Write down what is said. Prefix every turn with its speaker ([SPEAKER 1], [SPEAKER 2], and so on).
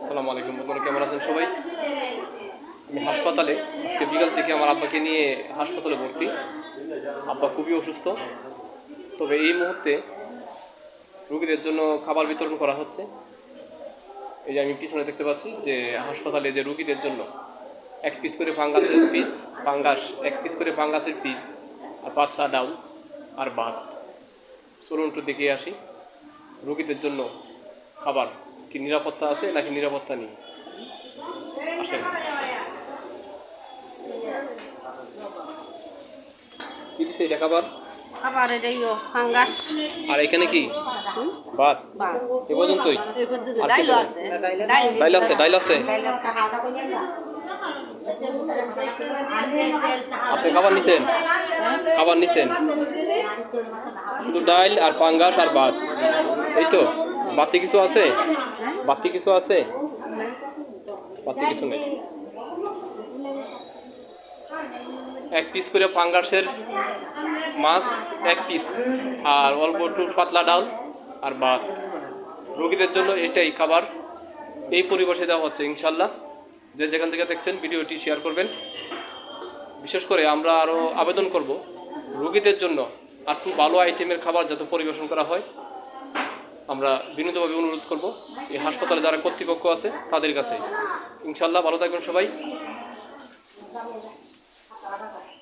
[SPEAKER 1] আসসালামু আলাইকুম বন্ধুরা, কেমন আছেন সবাই? আমি হাসপাতালে, আজকে বিকাল থেকে আমার আব্বাকে নিয়ে হাসপাতালে ভর্তি। আব্বা খুবই অসুস্থ। তবে এই মুহূর্তে রুগীদের জন্য খাবার বিতরণ করা হচ্ছে। এই যে আমি পিছনে দেখতে পাচ্ছি যে হাসপাতালে যে রুগীদের জন্য এক পিস করে ফাঙ্গাসের পিস ফাঙ্গাস এক পিস করে ফাঙ্গাসের পিস আর পাতলা ডাউন আর ভাত। চলুন একটু দেখে আসি রুগীদের জন্য খাবার কি নিরাপত্তা আছে নাকি নিরাপত্তা নেই? আসেন। কি দিছে এটা খাবার?
[SPEAKER 2] খাবার এটাইও ফাঙ্গাস।
[SPEAKER 1] আর এখানে কি? ভাত। এ পর্যন্তই?
[SPEAKER 2] আছে ডাইল
[SPEAKER 1] ডাইল আছে। ডাইল আছে
[SPEAKER 2] ডাইল আছে।
[SPEAKER 1] আপনি খাবার নিছেন? খাবার নিছেন? শুধু ডাইল আর পাঙ্গাস আর ভাত। এই তো। বাতি কিছু আছে? বাতি কিছু আছে? বাতি কিছু নেই। এক পিস করে পাঙ্গাসের মাছ, এক পিস আর অল্প একটু পাতলা ডাল আর ভাত। রোগীদের জন্য এটাই খাবার। এই পরিবেশে দেওয়া হচ্ছে ইনশাল্লাহ যে যেখান থেকে দেখছেন, ভিডিওটি শেয়ার করবেন। বিশেষ করে আমরা আরও আবেদন করব। রোগীদের জন্য আর একটু ভালো আইটেমের খাবার যাতে পরিবেশন করা হয়। আমরা বিনীতভাবে অনুরোধ করব, এই হাসপাতালে যারা কর্তৃপক্ষ আছে, তাদের কাছে। ইনশাল্লাহ ভালো থাকবেন সবাই।